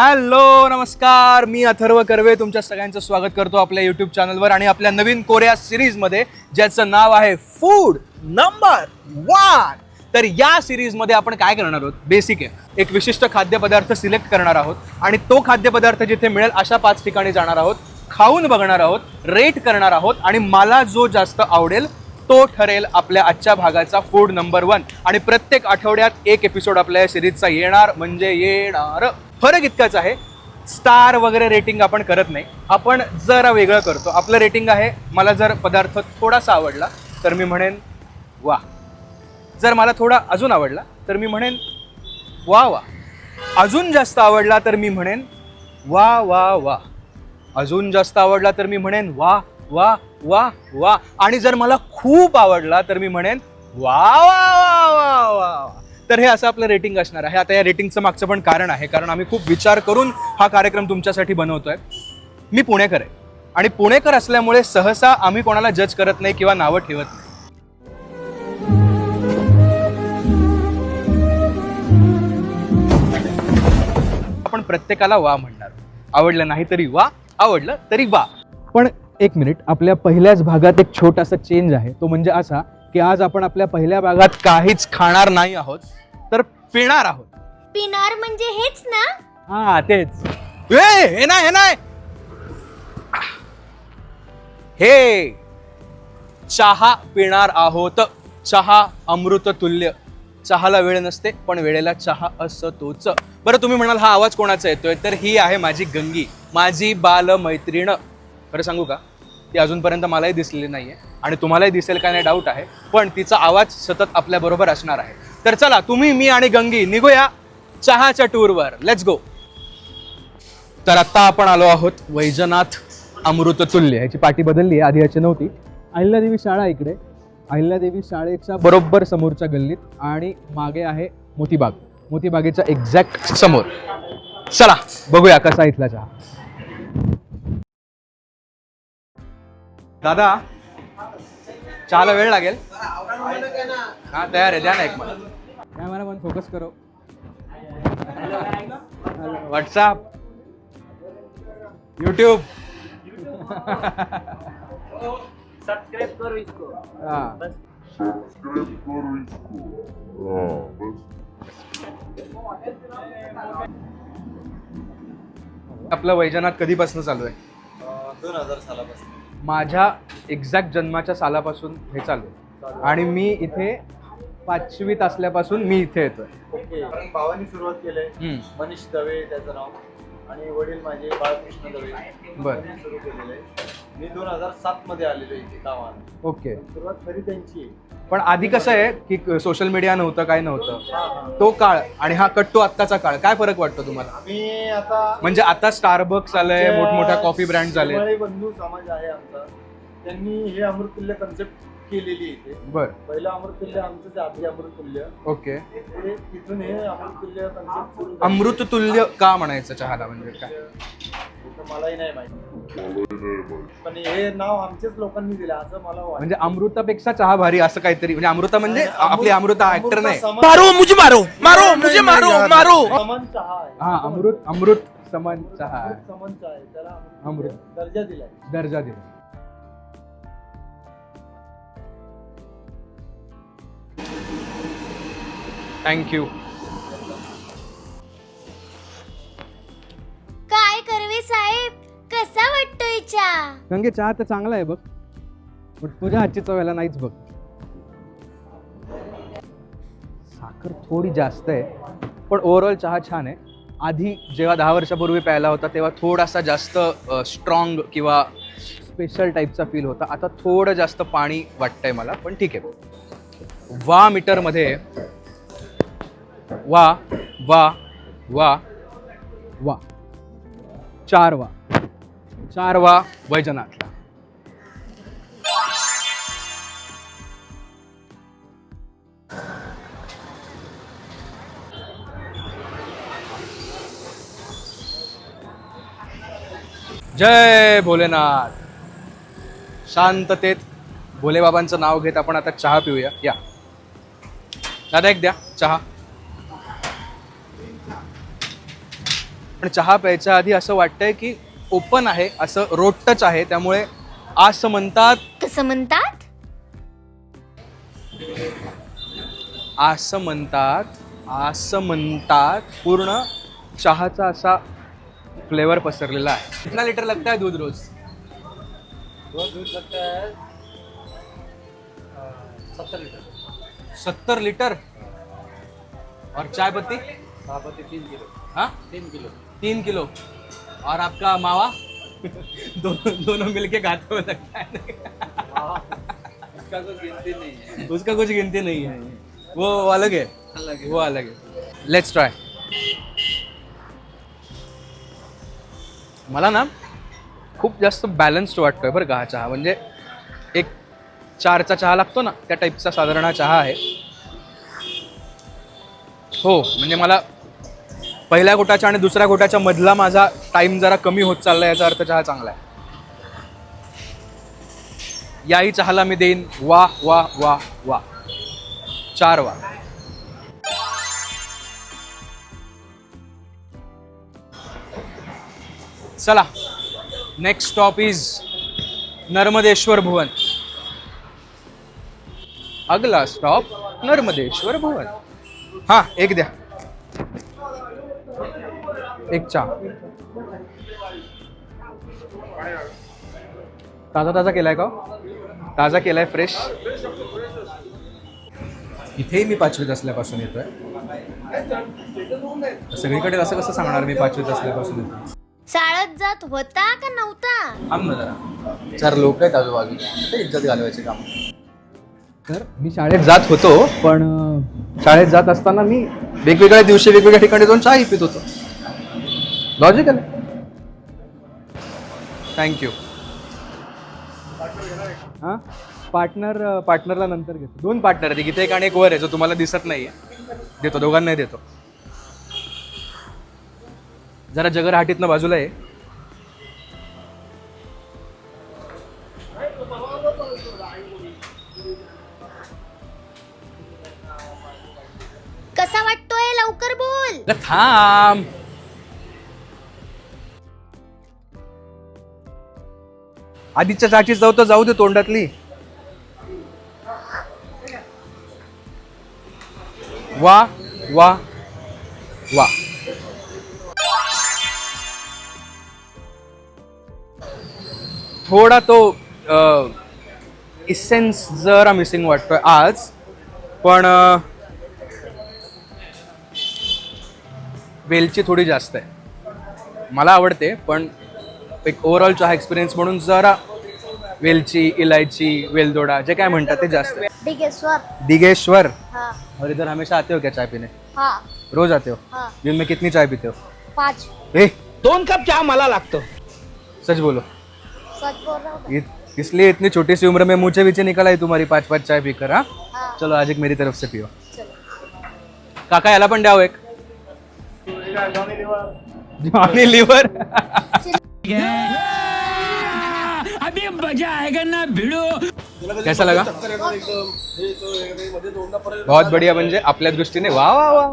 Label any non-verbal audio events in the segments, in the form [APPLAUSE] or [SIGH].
Hello नमस्कार. मी अथर्व कर्वे तुमच्या सगळ्यांचं स्वागत करतो आपल्या युट्यूब चॅनलवर आणि आपल्या नवीन कोऱ्या सिरीजमध्ये ज्याचं नाव आहे फूड नंबर वन तर या सिरीजमध्ये आपण काय करणार आहोत? बेसिक आहे. एक विशिष्ट खाद्यपदार्थ सिलेक्ट करणार आहोत आणि तो खाद्यपदार्थ जिथे मिळेल अशा पाच ठिकाणी जाणार आहोत. खाऊन बघणार आहोत रेट करणार आहोत आणि मला जो जास्त आवडेल तो ठरेल आपल्या आजच्या भागाचा फूड नंबर वन आणि प्रत्येक आठवड्यात एक एपिसोड आपल्या या सिरीजचा येणार म्हणजे येणार. फरक इतकाच आहे. स्टार वगैरे रेटिंग आपण करत नाही. आपण जरा वेगळं करतो. आपलं रेटिंग आहे. मला जर पदार्थ थोडासा आवडला तर मी म्हणेन वा. जर मला थोडा अजून आवडला तर मी म्हणेन वा वा. अजून जास्त आवडला तर मी म्हणेन वा वा वा. अजून जास्त आवडला तर मी म्हणेन वा वा वा वा. आणि जर मला खूप आवडला तर मी म्हणेन वा वा वा वा वा तर हे असं आपलं रेटिंग असणार आहे. आता या रेटिंगचं मागचं पण कारण आहे. कारण आम्ही खूप विचार करून हा कार्यक्रम तुमच्यासाठी बनवतोय. मी पुणेकर आहे. आणि पुणेकर असल्यामुळे सहसा आम्ही कोणाला जज करत नाही किंवा नावं ठेवत नाही. आपण प्रत्येकाला वा म्हणणार. आवडलं नाही तरी वा आवडलं तरी वा. पण एक मिनिट आपल्या पहिल्याच भागात एक छोटासा चेंज आहे. तो म्हणजे असा की आज आपण आपल्या पहिल्या भागात काहीच खाणार नाही आहोत. पिणार आहोत. पिनार म्हणजे हेच ना? हा तेच. ए, हे नाही हे नाही. हे चहा पिणार आहोत. चहा अमृत तुल्य. चहाला वेळ नसते पण वेळेला चहा असतोच. बरं तुम्ही म्हणाल हा आवाज कोणाचा येतोय? तर ही आहे माझी गंगी माझी बाल मैत्रीण खरं सांगू का? ती अजूनपर्यंत मलाही दिसलेली नाहीये. आणि तुम्हालाही दिसेल का नाही डाऊट आहे. पण तिचा आवाज सतत आपल्या बरोबर असणार आहे. तर चला तुम्ही मी आणि गंगी निघूया चहाच्या टूरवर लेट्स गो तर आत्ता आपण आलो आहोत वैजनाथ अमृततुल्य. ह्याची पाठी बदलली आहे आधी याची नव्हती. अहिल्यादेवी शाळा इकडे. अहिल्यादेवी शाळेच्या बरोबर समोरच्या गल्लीत आणि मागे आहे मोतीबाग. मोतीबागेच्या एक्झॅक्ट समोर. चला बघूया कसा इथला चहा. दादा चहाला वेळ लागेल? हा तयार आहे द्या ना एक मला कॅमेरा पण फोकस करो. व्हॉट्सअप यूट्यूब सब्सक्राइब करो इसको. हाँ. आपलं वैजनाथ कधीपासून चालू आहे? दोन हजार सालापासून. माझ्या एक्झॅक्ट जन्माच्या सालापासून हे चालू आहे. आणि मी इथे पाचवीत असल्यापासून मी इथे येतोय. ओके. भावानी सुरुवात केलंय. हम्म, मनीष दवे त्याचं नाव. आणि वडील माझे बाळकृष्ण दवे. बरं. त्यांनी सुरू केलेलं. आहे मी दोन हजार सात मध्ये आलेलो इथे गावात. ओके. सुरुवात खरी त्यांची. आहे पण आधी कसं आहे की सोशल मीडिया नव्हतं काय नव्हतं? हा, हा. तो काळ आणि हा कट्टो आत्ताचा काळ काय फरक वाटतो तुम्हाला? आम्ही आता म्हणजे आता स्टारबक्स आलंय आमच्या मोठमोठ्या कॉफी ब्रँड झाले बंधू समाज आहे आमचा. त्यांनी हे अमृततुल्य कन्सेप्ट केलेली आहे इथे. बर. पहिलं अमृततुल्य आमचं जे आधी अमृततुल्य. ओके. ते तिथून हे सुरू झालं. अमृत तुल्य का म्हणायचं चहाला म्हणजे काय? मलाही नाही माहिती. पण हे नाव आमच्याच लोकांनी दिलं असं मला वाटतं. म्हणजे अमृतापेक्षा चहा भारी असं काहीतरी म्हणजे अमृता म्हणजे आपली अमृता ऍक्टर नाही. समान- मारो मुझे मारो मारो मुझे मारो मारो. समान चहा आहे. हा अमृत अमृत समान चहा. अमृत समान चहा आहे. त्याला अमृत. अमृत. दर्जा दिलाय. दर्जा दिला थँक्यू काय करवे साहेब? कसा वाटतोय चहा? गंगे चहा तर चांगला आहे बघ. पण तुझ्या हातची चव याला नाहीच बघ. साखर थोडी जास्त आहे पण ओव्हरऑल चहा छान आहे. आधी जेव्हा दहा वर्षापूर्वी प्यायला होता तेव्हा थोडासा जास्त स्ट्रॉंग किंवा स्पेशल टाईपचा फील होता. आता थोडं जास्त पाणी वाटतंय मला पण ठीक आहे. वा मीटरमध्ये वा वा वा वा. चार वा. चार वा वैजनाथला. जय भोलेनाथ. शांततेत भोलेबाबांचं नाव घेत आपण आता चहा पिऊया. या. दादा एक द्या. चहा. पण चहा प्यायच्या आधी असं वाटतंय की ओपन आहे असं रोड टच आहे त्यामुळे असं म्हणतात कसं म्हणतात? असं म्हणतात असं म्हणतात पूर्ण चहाचा असा फ्लेवर पसरलेला आहे. कितना लिटर लगता है दूध रोज? रोज दूध लगता है सत्तर लीटर सत्तर लीटर और चाय पत्ती तीन किलो. हाँ? तीन किलो. तीन किलो। और आपका मावा? [LAUGHS] दोनों दोनों मिलके खाते हो लगता है। इसका कुछ गिनती नहीं है। उसका कुछ गिनती नहीं है। वो अलग है। अलग है। वो अलग है। लेट्स ट्राय मला ना खूप जास्त बॅलन्स्ड वाटतोय बरं का हा चहा. म्हणजे एक चारचा चहा लागतो ना त्या टाईपचा साधारण हा चहा आहे. हो म्हणजे मला पहिल्या गोटाच्या आणि दुसऱ्या गोटाच्या मधला माझा टाईम जरा कमी होत चालला याचा अर्थ चहा चांगला आहे. याही चहाला मी देईन वा वा वा वा. चार वा. चला. Next stop is Narmadeshwar Bhuvan. अगला स्टॉप नर्मदेश्वर भुवन. हां एक द्या. एक चहा. ताजा ताजा केलाय का ताजा केलाय फ्रेश इथेही मी पाचवीत असल्यापासून येतोय. सगळीकडे असं कसं सांगणार मी पाचवीत असल्यापासून शाळेत जात होता का नव्हता? जरा. चार लोक आहेत आजूबाजूला. ते इज्जत घालवायचे काम. तर मी शाळेत जात होतो पण शाळेत जात असताना मी वेगवेगळ्या दिवशी वेगवेगळ्या ठिकाणी जाऊन चहा पित होतो. लॉजिकल थँक्यू हां? पार्टनर पार्टनरला नंतर घेतो. दोन पार्टनर आहेत. इथे एक आणि एक वर आहे जो तुम्हाला दिसत नाही आहे देतो दोघांनाही देतो. जरा जगरहाटीतनं बाजूला आहे कसा वाटतोय? लवकर बोल. थांब. आधीच्या चाचीच जाऊ तर जाऊ दे तोंडातली. वा वा वा. थोडा तो इसेन्स जरा मिसिंग वाटतोय आज. पण वेलची थोडी जास्त आहे. मला आवडते पण एक ओव्हरऑल चहा एक्सपिरियन्स म्हणून जरा वेलची इलायची वेलदोडा जे काय म्हणतात ते जास्त. डिगेश्वर दिगेश्वर? हाँ. और इधर हमेशा आते हो क्या चाय पीने? हाँ. रोज आते हो? हाँ. दिन में कितनी चाय पीते हो? पाँच. ए! दोन कप चहा मला लागतो. सच बोलो. सच बोल रहा हूँ इत- इसलिए इतनी छोटी सी उम्र में मुझे पीछे निकला है तुम्हारी पाँच पाँच चाय पीकर हाँ? हाँ। चलो आज एक मेरी तरफ से पियो। चलो। काका याला पण द्यावं एक. जॉनी लिव्हर अभी मजा आएगा ना भिड़ो। कैसा लगा? बहुत बढ़िया म्हणजे आपल्या दृष्टीने वा वा वा.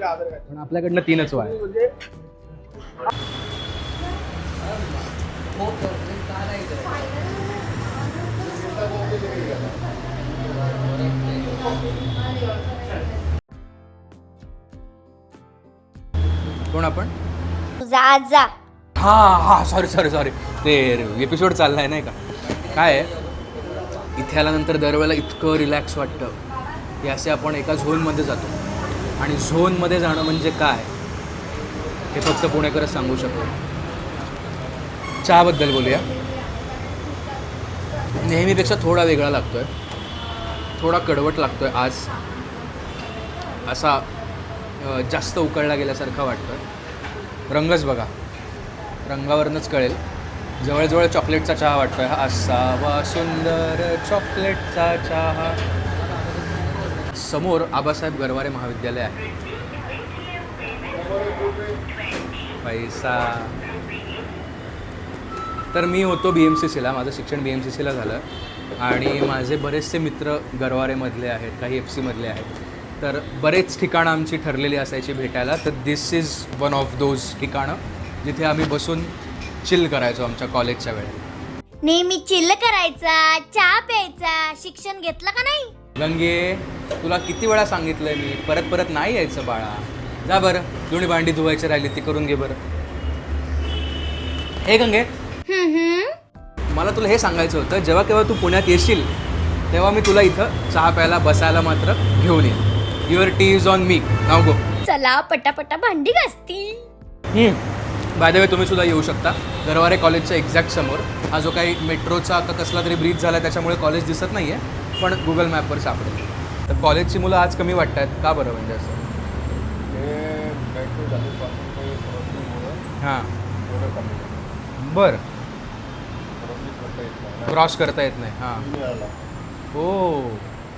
पण आपल्याकडनं तीनच वा. कोण आपण? जा जा. हा हा सॉरी सॉरी सॉरी ते एपिसोड चाललाय नाही का? काय आहे? इथे आल्यानंतर दरवेळेला इतकं रिलॅक्स वाटतं की असे आपण एका झोनमध्ये जातो. आणि झोनमध्ये जाणं म्हणजे काय? हे फक्त पुणेकरच सांगू शकतो. चहाबद्दल बोलूया. नेहमीपेक्षा थोडा वेगळा लागतोय. थोडा कडवट लागतोय आज. असा जास्त उकळला गेल्यासारखा वाटतं रंगच बघा. रंगावरनंच कळेल. जवळजवळ चॉकलेटचा चहा वाटतोय. हा असावा सुंदर चॉकलेटचा चहा. समोर आबासाहेब गरवारे महाविद्यालय आहे. पैसा. तर मी होतो बी एम सी सीला माझं शिक्षण बी एम सी सीला झालं. आणि माझे बरेचसे मित्र गरवारेमधले आहेत काही एफ सीमधले आहेत. तर बरेच ठिकाणं आमची ठरलेली असायची भेटायला. तर this is one of those ठिकाणं जिथे आम्ही बसून चिल करायचो आमच्या कॉलेजच्या वेळेत नेहमी चिल्ल करायचा चहा प्यायचा शिक्षण घेतलं का नाही? गंगे तुला किती वेळा सांगितलंय मी परत परत नाही यायचं बाळा. जा बरं दोन्ही भांडी धुवायची राहिली ती करून घे बरं. हे गंगे हम्म हम्म. मला तुला हे सांगायचं होतं जेव्हा केव्हा तू पुण्यात येशील तेव्हा मी तुला इथं चहा प्यायला बसायला मात्र घेऊन येईन. Your tea is on me now go चला पटापटा भांडी घासती बाय द वे तुम्ही सुद्धा येऊ शकता. गरवारे कॉलेजच्या एक्झॅक्ट समोर. हा जो काही मेट्रोचा का कसला तरी ब्रिज झाला त्याच्यामुळे कॉलेज दिसत नाही आहे पण गुगल मॅपवर सापडेल. तर कॉलेजची मुलं आज कमी वाटत आहेत का बरं म्हणजे असं? हे. हां. बरं. क्रॉस करता येत नाही. हां. हो.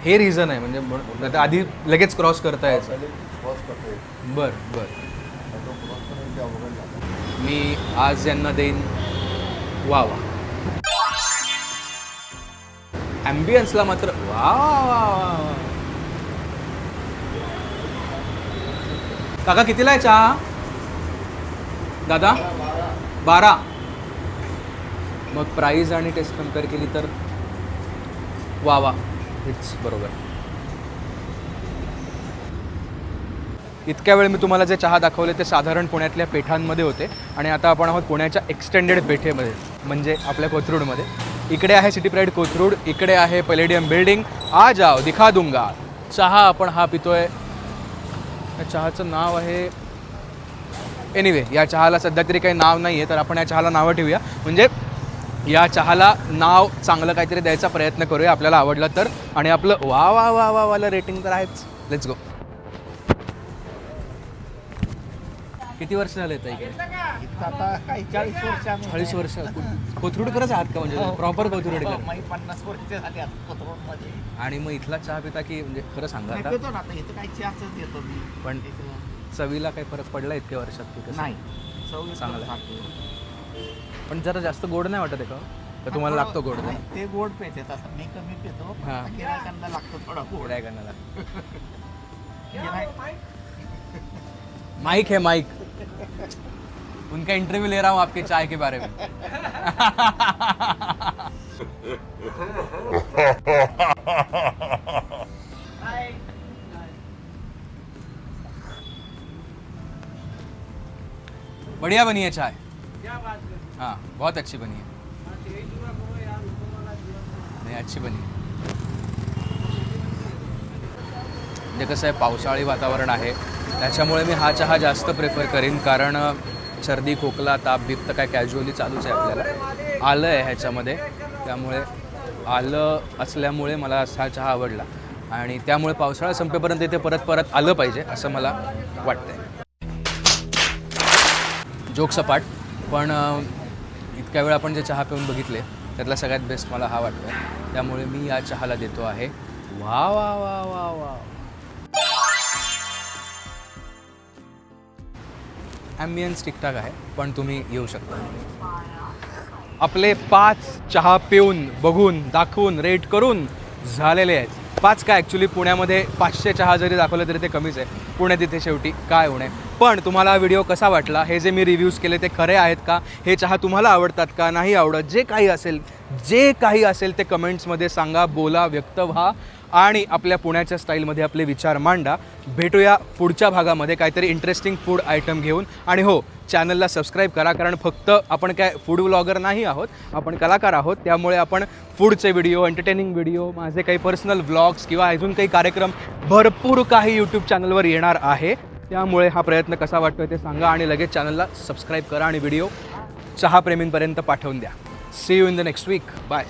हे रिझन आहे. म्हणजे आधी लगेच क्रॉस करता यायचं. पहिले क्रॉस करता येत बरं बरं. मी आज यांना देईन वा वा ॲम्बियन्सला मात्र वा वा काका कितीला आहे चहा? दादा? बारा. मग प्राईज आणि टेस्ट कंपेअर केली तर वा वा हेच बरोबर. इतक्या वेळ मी तुम्हाला जे चहा दाखवले ते साधारण पुण्यातल्या पेठांमध्ये होते. आणि आता आपण आहोत पुण्याच्या एक्सटेंडेड पेठेमध्ये म्हणजे आपल्या कोथरूडमध्ये. इकडे आहे सिटी प्राईड कोथरूड इकडे आहे पलेडियम बिल्डिंग आ जाओ दिखा दूंगा. चहा आपण हा पितोय. या चहाचं नाव आहे. एनिवे या चहाला सध्या तरी काही नाव नाही आहे तर आपण या चहाला नावं ठेवूया. म्हणजे या चहाला नाव चांगलं काहीतरी द्यायचा प्रयत्न करूया आपल्याला आवडलं तर. आणि आपलं वा वा वा वा वाला रेटिंग तर आहेच. लेट्स गो किती वर्ष झाले इकडे? इथं आता काही चाळीस वर्ष आम्ही चाळीस वर्ष. कोथरूडकरच आहात का म्हणजे प्रॉपर कोथरूडकर? माही पन्नास वर्ष झाली आता कोथरूडमध्ये. आणि मग इथला चहा पिता की म्हणजे खरं सांगा नाही आता? पितो ना आता इथं काही चहाच देतो मी. पण इथं चवीला काही फरक पडला इतक्या वर्षात की कसं? नाही. चव चांगलं. पण जरा जास्त गोड नाही वाटत आहे का? का तुम्हाला लागतो गोड? नाही, ते गोड पेतात आता मी कमी पितो. हा. लागतो थोडा गोड. आहे गिऱ्हाईक- माइक है माइक। उनका इंटरव्यू ले रहा हूँ आपके चाय के बारे में। बढ़िया बनी है चाय। हाँ? बहुत अच्छी बनी है। नहीं अच्छी बनी है। म्हणजे कसं आहे पावसाळी वातावरण आहे। त्याच्यामुळे मी हा चहा जास्त प्रेफर करीन कारण सर्दी खोकला ताप बीप तर काय कॅज्युअली चालूच आहे आपल्याला. आलं आहे ह्याच्यामध्ये. त्यामुळे आलं असल्यामुळे मला हा चहा आवडला. आणि त्यामुळे पावसाळा संपेपर्यंत इथे परत परत आलं पाहिजे असं मला वाटतंय. जोक सपाट पण इतक्या वेळ आपण जे चहा पिऊन बघितले त्यातला सगळ्यात बेस्ट मला हा वाटतो त्यामुळे मी या चहाला देतो आहे. वा वा वा वा वा. ॲम्बियन्स ठीकठाक आहे पण तुम्ही येऊ शकता. आपले पाच चहा पिऊन बघून दाखवून रेट करून झालेले आहेत. पाच काय ॲक्च्युली पुण्यामध्ये पाचशे चहा जरी दाखवले तरी ते कमीच आहे. पुणे तिथे शेवटी काय होणे. पण तुम्हाला हा व्हिडिओ कसा वाटला? हे जे मी रिव्ह्यूज केले ते खरे आहेत का? हे चहा तुम्हाला आवडतात का? नाही आवडत जे काही असेल जे काही असेल ते कमेंट्समध्ये सांगा बोला व्यक्त व्हा. आणि आपल्या पुण्याच्या स्टाईलमध्ये आपले विचार मांडा. भेटूया पुढच्या भागामध्ये काहीतरी इंटरेस्टिंग फूड आयटम घेऊन. आणि हो चॅनलला सबस्क्राईब करा कारण फक्त आपण काय फूड व्लॉगर नाही आहोत आपण कलाकार आहोत. त्यामुळे आपण फूडचे व्हिडिओ एंटरटेनिंग व्हिडिओ माझे काही पर्सनल व्लॉग्स किंवा अजून काही कार्यक्रम भरपूर काही यूट्यूब चॅनलवर येणार आहे. त्यामुळे हा प्रयत्न कसा वाटतोय ते सांगा आणि लगेच चॅनलला सबस्क्राईब करा आणि व्हिडिओ चहाप्रेमींपर्यंत पाठवून द्या. See you in the next week bye